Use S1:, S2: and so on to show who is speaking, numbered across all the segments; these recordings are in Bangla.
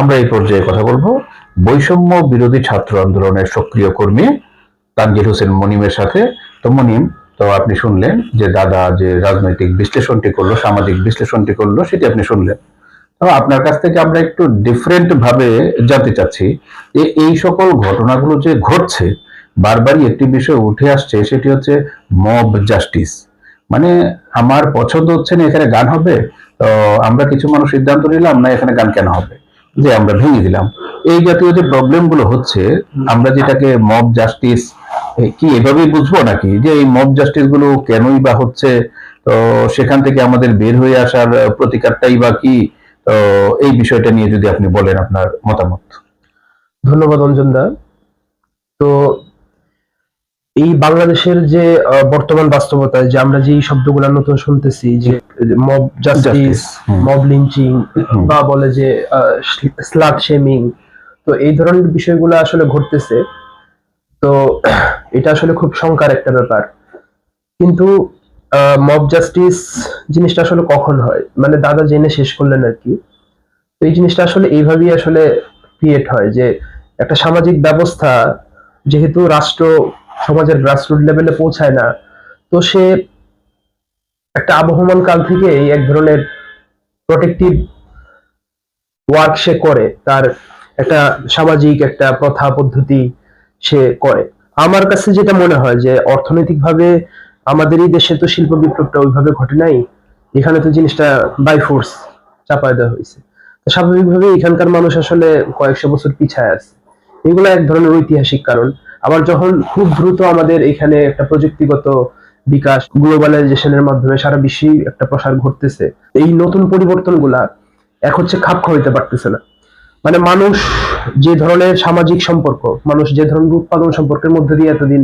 S1: আমরা এই পর্যায়ে কথা বলব। বৈষম্য বিরোধী ছাত্র আন্দোলনের সক্রিয় কর্মী তানজিল হোসেন মনিমের সাথে। তো মনিম, তো আপনি শুনলেন যে দাদা যে রাজনৈতিক বিশ্লেষণটি করল, সামাজিক বিশ্লেষণটি করল, সেটি আপনি শুনলেন। আপনার কাছ থেকে আমরা একটু ডিফারেন্ট ভাবে জানতে চাচ্ছি যে এই সকল ঘটনাগুলো যে ঘটছে, বারবারই একটি বিষয় উঠে আসছে, সেটি হচ্ছে মব জাস্টিস মানে আমার পছন্দ হচ্ছে না এখানে গান হবে? তো আমরা কিছু মানুষ সিদ্ধান্ত নিলাম না এখানে গান কেন হবে? যে আমরা ভেঙে দিলাম। এই জাতীয় যে প্রবলেমগুলো হচ্ছে, আমরা যেটাকে মব জাস্টিস কি এভাবেই বুঝব নাকি? যে এই মব জাস্টিসগুলো কেনই বা হচ্ছে, তো সেখান থেকে আমাদের বের হয়ে আসার প্রতিকারটাই বা কি? তো এই বিষয়টা নিয়ে যদি আপনি বলেন আপনার মতামত।
S2: ধন্যবাদ, অঞ্জন দা। তো এই বাংলাদেশের যে বর্তমান বাস্তবতায় যে আমরা যে শব্দগুলো নতুন শুনতেছি যে মব জাস্টিস মব লিঞ্চিং। বা বলে যে স্লাট শেমিং তো এই ধরনের বিষয়গুলো আসলে ঘটতেছে। তো এটা আসলে খুব শঙ্কার একটা ব্যাপার। কিন্তু মব জাস্টিস জিনিসটা আসলে কখন হয়? মানে দাদা জেনে শেষ করলেন আর কি। তো এই জিনিসটা আসলে এইভাবেই আসলে ক্রিয়েট হয় যে একটা সামাজিক ব্যবস্থা যেহেতু রাষ্ট্র সমাজের গ্রাসরুট লেভেলে পৌঁছায় না। তো সে একটা আবহমান কাল থেকে এই এক ধরনের প্রোটেক্টিভ ওয়ার্ক সে করে, তার একটা সামাজিক একটা প্রথা পদ্ধতি সে করে। আমার কাছে যেটা মনে হয় যে অর্থনৈতিকভাবে আমাদের এই দেশে তো শিল্প বিপ্লবটা ওইভাবে ঘটে নাই, এখানে তো জিনিসটা বাই ফোর্স চাপায় দেওয়া হয়েছে। তো স্বাভাবিকভাবে এখানকার মানুষ আসলে কয়েকশো বছর পিছায় আছে। এগুলো এক ধরনের ঐতিহাসিক কারণ। আবার যখন খুব দ্রুত আমাদের এখানে একটা প্রযুক্তিগত বিকাশ, গ্লোবালাইজেশনের মাধ্যমে সারা বিশ্বেই একটা প্রসার ঘটতেছে, এই নতুন পরিবর্তনগুলা এক হচ্ছে খাপ খাওয়াইতে পারতেছে না। মানে মানুষ যে ধরনের সামাজিক সম্পর্ক, মানুষ যে ধরনের উৎপাদন সম্পর্কের মধ্যে দিয়ে এতদিন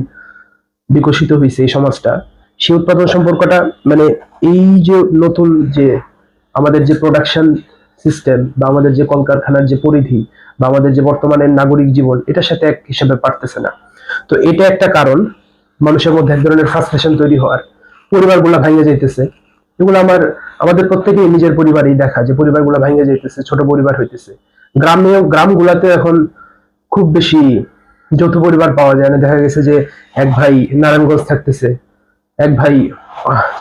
S2: বিকশিত হয়েছে এই সমাজটা, সেই উৎপাদন সম্পর্কটা মানে এই যে নতুন যে আমাদের যে প্রোডাকশন সিস্টেম বা আমাদের যে কলকারখানার যে পরিধি বা আমাদের যে বর্তমানের নাগরিক জীবন, এটার সাথে এক হিসাবে পারতেছে না। তো এটা একটা কারণ মানুষের মধ্যে এক ধরনের ফ্রাস্ট্রেশন তৈরি হওয়ার। পরিবারগুলো ভেঙে যাইতেছে। এগুলো আমার আমাদের প্রত্যেকেই নিজের পরিবারেই দেখা যে পরিবারগুলো ভেঙে যাইতেছে ছোট পরিবার হইতেছে। গ্রামেও গ্রামগুলাতে এখন খুব বেশি যৌথ পরিবার পাওয়া যায় না। দেখা গেছে যে এক ভাই নারায়ণগঞ্জ থাকতেছে এক ভাই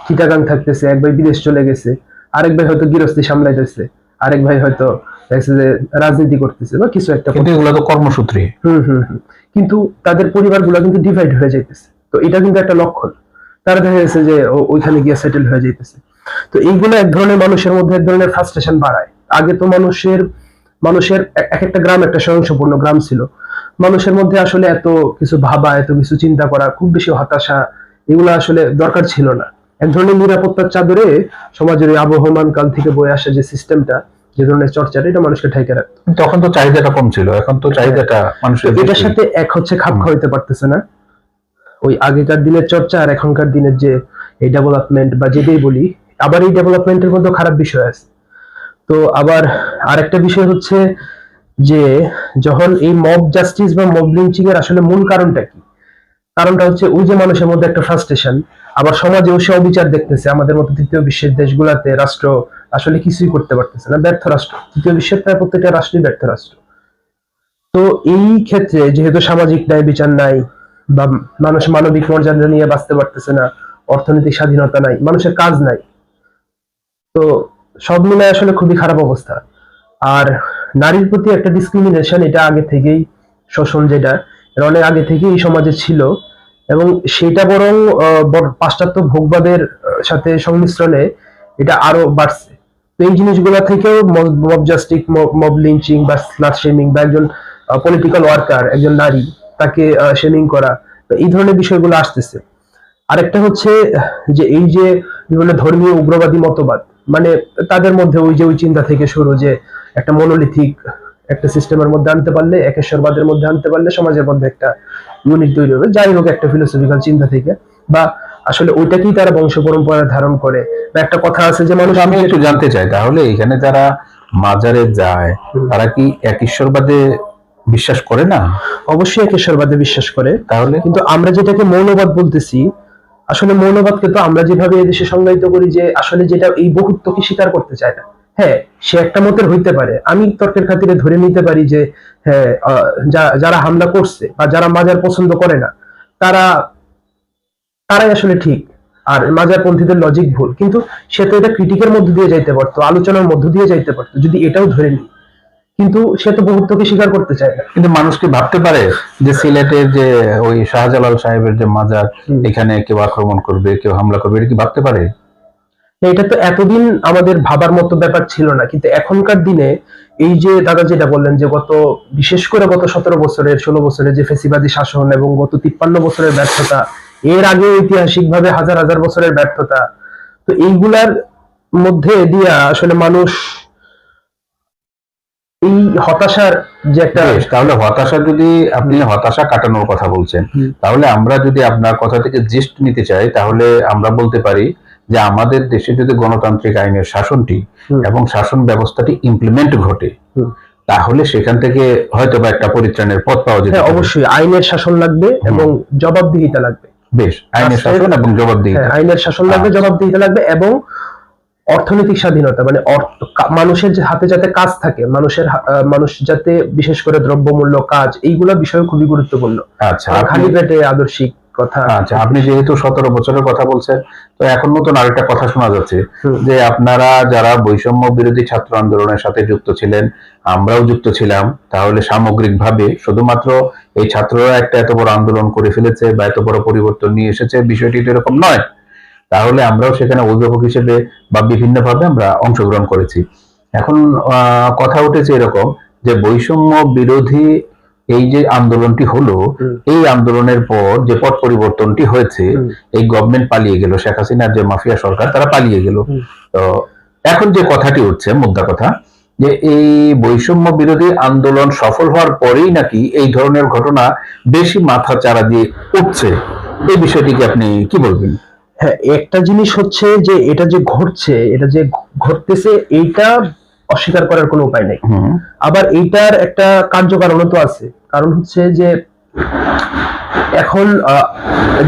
S2: চিটাগাং থাকতেছে এক ভাই বিদেশ চলে গেছে আরেক ভাই হয়তো গৃহস্থী সামলাইতেছে আরেক ভাই হয়তো যে রাজনীতি করতেছে বা কিছু একটা
S1: এগুলো তো কর্মসূত্রে।
S2: হুম হুম হুম। কিন্তু তাদের পরিবারগুলো কিন্তু ডিভাইড হয়ে যাইতেছে। তো এটা কিন্তু একটা লক্ষণ। তারা দেখা গেছে যে ওইখানে গিয়ে সেটেল হয়ে যাইতেছে। তো এইগুলো এক ধরনের মানুষের মধ্যে এক ধরনের ফ্রাস্ট্রেশন বাড়ায়। আগে তো মানুষের মানুষের এক এক একটা গ্রাম একটা স্বয়ংসম্পূর্ণ গ্রাম ছিল। মানুষের মধ্যে আসলে এত কিছু ভাবা, এত কিছু চিন্তা করা, খুব বেশি হতাশা, এগুলো আসলে দরকার ছিল না। এক ধরনের নিরাপত্তার চাদরে সমাজের আবহমান কাল থেকে বয়ে আসা যে সিস্টেমটা যে ধরনের চর্চাটা এটা মানুষকে ঠেকে রাখতো
S1: তখন তো চাহিদাটা কম ছিল এখন তো চাহিদাটা মানুষের
S2: এটার সাথে এক হচ্ছে খাপ খাওয়াইতে পারতেছে না। ওই আগেকার দিনের চর্চা আর এখনকার দিনের যে এই ডেভেলপমেন্ট বা যেটাই বলি আবার এই ডেভেলপমেন্টের মধ্যে খারাপ বিষয় আছে। তো আবার আরেকটা বিষয় হচ্ছে যে যখন এই মব জাস্টিস বা মব লিঞ্চিং এর আসলে মূল কারণটা কি? কারণটা হচ্ছে ওই যে মানুষের মধ্যে একটা ফ্রাস্ট্রেশন আবার সমাজেও সে অবিচার দেখতেছে। আমাদের মতো তৃতীয় বিশ্বের দেশগুলাতে রাষ্ট্র আসলে কিছুই করতে পারতেছে না। ব্যর্থ রাষ্ট্র। তৃতীয় বিশ্বের প্রায় প্রত্যেকটা রাষ্ট্রই ব্যর্থ রাষ্ট্র। তো এই ক্ষেত্রে যেহেতু সামাজিক ন্যায় বিচার নাই বা মানুষ মানবিক মর্যাদা নিয়ে বাঁচতে পারতেছে না, অর্থনৈতিক স্বাধীনতা নাই, মানুষের কাজ নাই, তো সব মিলে আসলে খুবই খারাপ অবস্থা। আর নারীর প্রতি একটা ডিসক্রিমিনেশন এটা আগে থেকেই শোষণ যেটা এটা অনেক আগে থেকেই এই সমাজে ছিল এবং সেটা বরং পাশ্চাত্য ভোগবাদের সাথে সংমিশ্রণে এটা আরও বাড়ছে। তো এই জিনিসগুলো থেকেও মব জাস্টিক মব লিঞ্চিং বা স্লাট শেমিং বা একজন পলিটিক্যাল ওয়ার্কার একজন নারী, তাকে শেমিং করা, তো এই ধরনের বিষয়গুলো আসতেছে। আরেকটা হচ্ছে যে এই যে বিভিন্ন ধর্মীয় উগ্রবাদী মতবাদ মানে তাদের মধ্যে ওই যে ওই চিন্তা থেকে শুরু যে একটা মনোলিথিক একটা সিস্টেমের মধ্যে আনতে পারলে, একেশ্বরবাদের মধ্যে আনতে পারলে সমাজের মধ্যে একটা ইউনিট তৈরি হবে। যাই হোক, একটা ফিলোসফিক্যাল চিন্তা থেকে বা আসলে ওইটাকেই তারা বংশ পরম্পরা ধারণ করে। বা একটা কথা আছে যে মানুষ
S1: আমি একটু জানতে চাই। তাহলে এখানে যারা মাজারে যায় তারা কি এক ঈশ্বরবাদে বিশ্বাস করে না?
S2: অবশ্যই একেশ্বরবাদে বিশ্বাস করে।
S1: তাহলে?
S2: কিন্তু আমরা যেটাকে মৌলবাদ বলতেছি আসলে মৌলবাদকে তো আমরা যেভাবে এদেশে সংজ্ঞায়িত করি যে আসলে যেটা এই বহুত্বকে স্বীকার করতে চায় না। হ্যাঁ সে একটা মতের হইতে পারে। আমি তর্কের খাতিরে ধরে নিতে পারি যে হ্যাঁ যারা হামলা করছে বা যারা মাজার পছন্দ করে না তারা তারাই আসলে ঠিক। আর মাজারপন্থীদের লজিক ভুল। কিন্তু সে তো এটা ক্রিটিকের মধ্য দিয়ে যাইতে পারতো আলোচনার মধ্য দিয়ে যাইতে পারতো যদি এটাও ধরে নি কিন্তু সে তো বহুত্বকে স্বীকার করতে চায় না।
S1: কিন্তু মানুষ কি ভাবতে পারে যে সিলেটের যে ওই শাহজালাল সাহেবের যে মাজার এখানে কেউ আক্রমণ করবে কেউ হামলা করবে এটা কি ভাবতে পারে?
S2: এটা তো এতদিন আমাদের ভাবার মতো ব্যাপার ছিল না। কিন্তু এখনকার দিনে এই যে দাদা যেটা বললেন যে গত বিশেষ করে গত সতেরো বছরের ষোলো বছরের যে ফেসিবাদী শাসন এবং গত তিপ্পান্ন বছরের ব্যর্থতা এর আগে ঐতিহাসিক ভাবে হাজার হাজার বছরের ব্যর্থতা। তো এইগুলার মধ্যে দিয়া আসলে মানুষ এই হতাশার যে একটা
S1: তাহলে হতাশা যদি আপনি হতাশা কাটানোর কথা বলছেন তাহলে আমরা যদি আপনার কথা থেকে জিস্ট নিতে চাই তাহলে আমরা বলতে পারি যে আমাদের দেশে যদি গণতান্ত্রিক আইনের শাসনটি এবং শাসন ব্যবস্থাটি ইমপ্লিমেন্ট ঘটে তাহলে সেখান থেকে হয়তো বা একটা পরিত্রাণের পথ পাওয়া যেতে
S2: হ্যাঁ অবশ্যই আইনের শাসন লাগবে এবং জবাবদিহিতা লাগবে।
S1: বেশ আইনের শাসন এবং জবাবদিহিতা।
S2: হ্যাঁ আইনের শাসন লাগবে
S1: আচ্ছা।
S2: জবাবদিহিতা লাগবে এবং অর্থনৈতিক স্বাধীনতা মানে মানুষের যে হাতে যাতে কাজ থাকে মানুষের মানুষ যাতে বিশেষ করে দ্রব্যমূল্য কাজ এইগুলা বিষয় খুবই গুরুত্বপূর্ণ।
S1: আচ্ছা
S2: খালি পেটে আদর্শিক কথা।
S1: আচ্ছা আপনি যেহেতু সতেরো বছরের কথা বলছেন তো এখন নতুন আরেকটা কথা শোনা যাচ্ছে যে আপনারা যারা বৈষম্য বিরোধী ছাত্র আন্দোলনের সাথে যুক্ত ছিলেন আমরাও যুক্ত ছিলাম তাহলে সামগ্রিকভাবে শুধুমাত্র এই ছাত্ররা একটা এত বড় আন্দোলন করে ফেলেছে বা এত বড় পরিবর্তন নিয়ে এসেছে বিষয়টি তো এরকম নয়। তাহলে আমরাও সেখানে অভিভাবক হিসেবে বা বিভিন্নভাবে আমরা অংশগ্রহণ করেছি। এখন কথা উঠেছে এরকম যে বৈষম্য বিরোধী এই যে আন্দোলনটি হলো এই আন্দোলনের পর যে পট পরিবর্তনটি হয়েছে এই গভর্নমেন্ট পালিয়ে গেল শেখ হাসিনার যে মাফিয়া সরকার তারা পালিয়ে গেল। তো এখন যে কথাটি উঠছে মুদ্রা কথা যে এই বৈষম্য বিরোধী আন্দোলন সফল হওয়ার পরেই নাকি এই ধরনের ঘটনা বেশি মাথা চারা দিয়ে উঠছে? এই বিষয়টিকে আপনি কি বলবেন?
S2: হ্যাঁ একটা জিনিস হচ্ছে যে এটা যে ঘটছে এটা যে ঘটতেছে এইটা অস্বীকার করার কোনো উপায় নেই। আবার এইটার একটা কার্যকারণও তো আছে। কারণ হচ্ছে যে এখন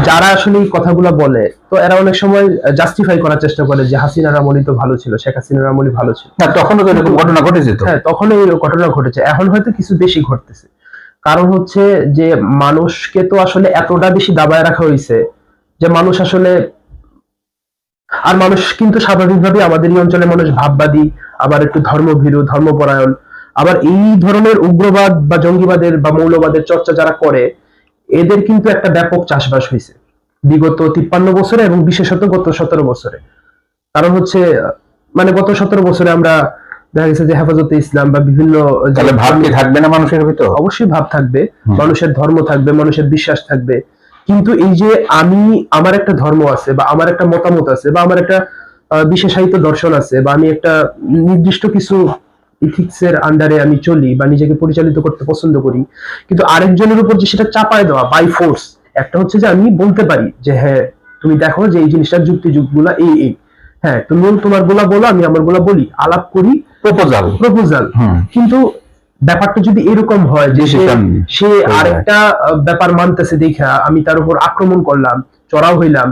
S2: যারা আসলে এই কথাগুলো বলে তো এরা অনেক সময় জাস্টিফাই করার চেষ্টা করে যে হাসিনার আমলি তো ভালো ছিল শেখ হাসিনার আমলি ভালো ছিল।
S1: না তখনও তো এরকম ঘটনা ঘটেছে তো।
S2: হ্যাঁ তখন এই ঘটনা ঘটেছে। এখন হয়তো কিছু বেশি ঘটতেছে। কারণ হচ্ছে যে মানুষকে তো আসলে এতটা বেশি দাবায় রাখা হয়েছে যে মানুষ আসলে আর মানুষ কিন্তু স্বাভাবিকভাবে আমাদের এই অঞ্চলে মানুষ ভাববাদী আবার একটু ধর্মভীরু ধর্মপরায়ণ। আবার এই ধরনের উগ্রবাদ বা জঙ্গিবাদের বা মৌলবাদের চর্চা যারা করে এদের কিন্তু একটা ব্যাপক চাষবাস হয়েছে। বিগত তিপ্পান্ন বছরে এবং বিশেষত গত সতেরো বছরে। কারণ হচ্ছে মানে গত সতেরো বছরে আমরা দেখা গেছে যে হেফাজতে ইসলাম বা বিভিন্ন
S1: ভাব থাকবে না মানুষের ভিতর?
S2: অবশ্যই ভাব থাকবে। মানুষের ধর্ম থাকবে মানুষের বিশ্বাস থাকবে। কিন্তু এই যে আমি আমার একটা ধর্ম আছে বা আমার একটা মতামত আছে বা আমার একটা বিশেষায়িত দর্শন আছে বা আমি একটা নির্দিষ্ট কিছু ইথিক্স এর আন্ডারে আমি চলি বা নিজেকে পরিচালিত করতে পছন্দ করি কিন্তু আরেকজনের উপর যে সেটা চাপায় দেওয়া বাই ফোর্স একটা হচ্ছে যে আমি বলতে পারি যে হ্যাঁ তুমি দেখো যে এই জিনিসটার যুক্তি যুগগুলা এই এই। হ্যাঁ তুমি তোমার গোলা বলো আমি আমার গোলা বলি আলাপ করি
S1: প্রপোজাল
S2: প্রপোজাল কিন্তু ব্যাপারটা যদি এরকম হয় যে সে। আরেকটা ব্যাপার মানতেছে দেখা আমি তার উপর আক্রমণ করলাম চড়াও হইলাম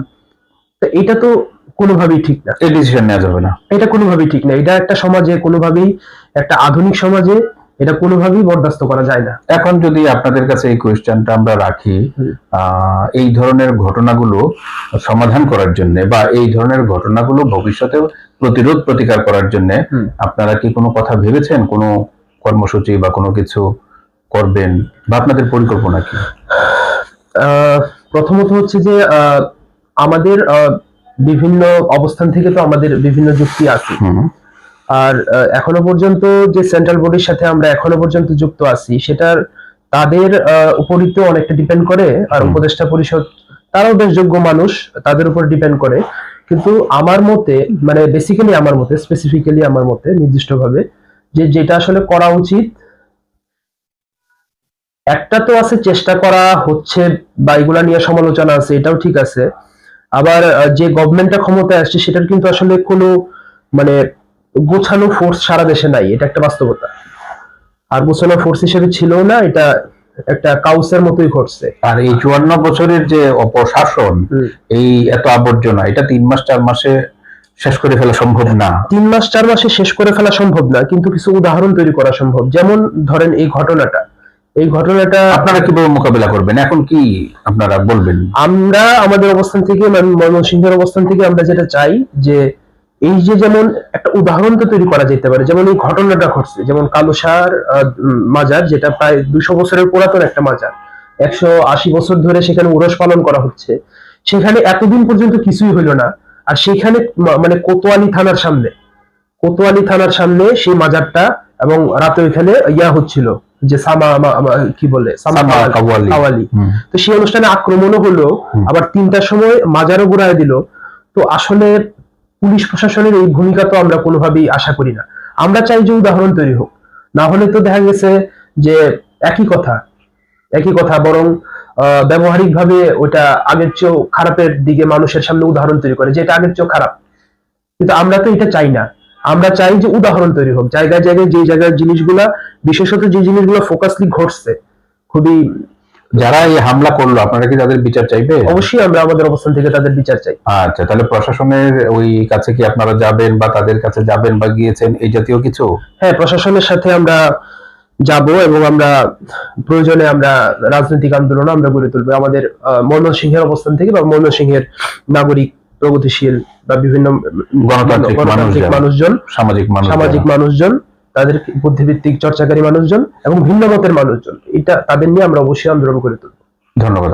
S2: তো এটা তো কোনোভাবেই ঠিক না।
S1: এই ডিসিশন নেওয়া যাবে না।
S2: এটা কোনোভাবেই ঠিক না। এটা একটা সমাজে কোনোভাবেই একটা আধুনিক সমাজে এটা কোনোভাবেই বরদাস্ত করা যায় না।
S1: এখন যদি আপনাদের কাছে এই কোয়েশ্চেনটা আমরা রাখি এই ধরনের ঘটনাগুলো সমাধান করার জন্য বা এই ধরনের ঘটনাগুলো ভবিষ্যতে প্রতিরোধ প্রতিকার করার জন্য আপনারা কি কোনো কথা ভেবেছেন? কোনো কর্মসূচি বা কোনো কিছু করবেন বা আপনাদের পরিকল্পনা কি?
S2: আহ, প্রথমত হচ্ছে যে আহ, আমাদের আহ, বিভিন্ন অবস্থান থেকে তো আমাদের বিভিন্ন যুক্তি আছে। আর এখনও পর্যন্ত যে সেন্ট্রাল বডির সাথে আমরা এখনও পর্যন্ত যুক্ত আছি সেটার তাদের উপরই তো অনেকটা ডিপেন্ড করে আর উপদেষ্টা পরিষদ তারাও বেশ যোগ্য মানুষ তাদের উপর ডিপেন্ড করে। কিন্তু আমার মতে মানে বেসিক্যালি আমার মতে স্পেসিফিক্যালি আমার মতে নির্দিষ্টভাবে যে যেটা আসলে করা উচিত একটা তো আছে চেষ্টা করা হচ্ছে বা এগুলা নিয়ে সমালোচনা আছে এটাও ঠিক আছে। আবার যে গভর্নমেন্টটা ক্ষমতায় আসছে সেটার কিন্তু আসলে কোনো মানে গোছানো ফোর্স সারা দেশে নাই এটা একটা বাস্তবতা। আর গোছানো ফোর্স হিসেবে ছিল না এটা একটা কাউসের মতোই ঘটছে।
S1: আর এই চুয়ান্ন বছরের যে অপশাসন এই এত আবর্জনা এটা তিন মাস চার মাসে শেষ করে ফেলা সম্ভব না।
S2: তিন মাস চার মাসে শেষ করে ফেলা সম্ভব না কিন্তু কিছু উদাহরণ তৈরি করা সম্ভব। যেমন ধরেন এই ঘটনাটা। এই ঘটনাটা
S1: আপনারা কীভাবে মোকাবিলা করবেন? এখন কি আপনারা বলবেন?
S2: আমরা আমাদের অবস্থান থেকে মানে ময়মনসিংহের অবস্থান থেকে আমরা যেটা চাই যে এই যে যেমন একটা উদাহরণ তো তৈরি করা যেতে পারে যেমন এই ঘটনাটা ঘটছে যেমন কালুসার মাজার যেটা প্রায় দুশো বছরের পুরাতন একটা মাজার। একশো আশি বছর ধরে সেখানে উরস পালন করা হচ্ছে। সেখানে এতদিন পর্যন্ত কিছুই হলো না আর সেখানে মানে কোতোয়ালি থানার সামনে কোতোয়ালি থানার সামনে সেই মাজারটা এবং রাতে ওইখানে ইয়া হচ্ছিল যে সামা কি বলে? সামা
S1: সামা কাওয়ালি।
S2: কাওয়ালি। তো সেই অনুষ্ঠানে আক্রমণও হলো আবার তিনটার সময় মাজারও ঘুরায় দিল। তো আসলে পুলিশ প্রশাসনের এই ভূমিকা তো আমরা কোনোভাবেই আশা করি না। আমরা চাই যে উদাহরণ তৈরি হোক। না হলে তো দেখা গেছে যে একই কথা একই কথা, বরং ব্যবহারিক ভাবে ওটা আগের চেয়েও খারাপের দিকে মানুষের সামনে উদাহরণ তৈরি করে, যেটা আগের চেয়েও খারাপ। কিন্তু আমরা তো এটা চাই না। আমরা চাই যে উদাহরণ তৈরি হোক, জায়গায় জায়গায় যে জায়গার জিনিসগুলা, বিশেষত যে জিনিসগুলো ফোকাসলি ঘটছে, খুবই
S1: যারা এই হামলা করল আপনারা কি তাদের বিচার চাইবে?
S2: অবশ্যই আমরা আমাদের অবস্থান থেকে তাদের বিচার চাই।
S1: আচ্ছা তাহলে প্রশাসনের ওই কাছে কি আপনারা যাবেন বা তাদের কাছে যাবেন বা গিয়েছেন এই জাতীয় কিছু?
S2: হ্যাঁ প্রশাসনের সাথে আমরা যাব এবং আমরা প্রয়োজনে আমরা রাজনৈতিক আন্দোলন আমরা গড়ে তুলবো। আমাদের ময়মনসিংহের অবস্থান থেকে বা ময়মনসিংহের নাগরিক প্রগতিশীল বা বিভিন্ন
S1: গণতান্ত্রিক মানুষজন,
S2: মানুষজন
S1: সামাজিক
S2: সামাজিক মানুষজন তাদের বুদ্ধিভিত্তিক চর্চাকারী মানুষজন এবং ভিন্ন মতের মানুষজন। এটা তাদের নিয়ে আমরা অবশ্যই আন্দোলন করে তুলব।
S1: ধন্যবাদ।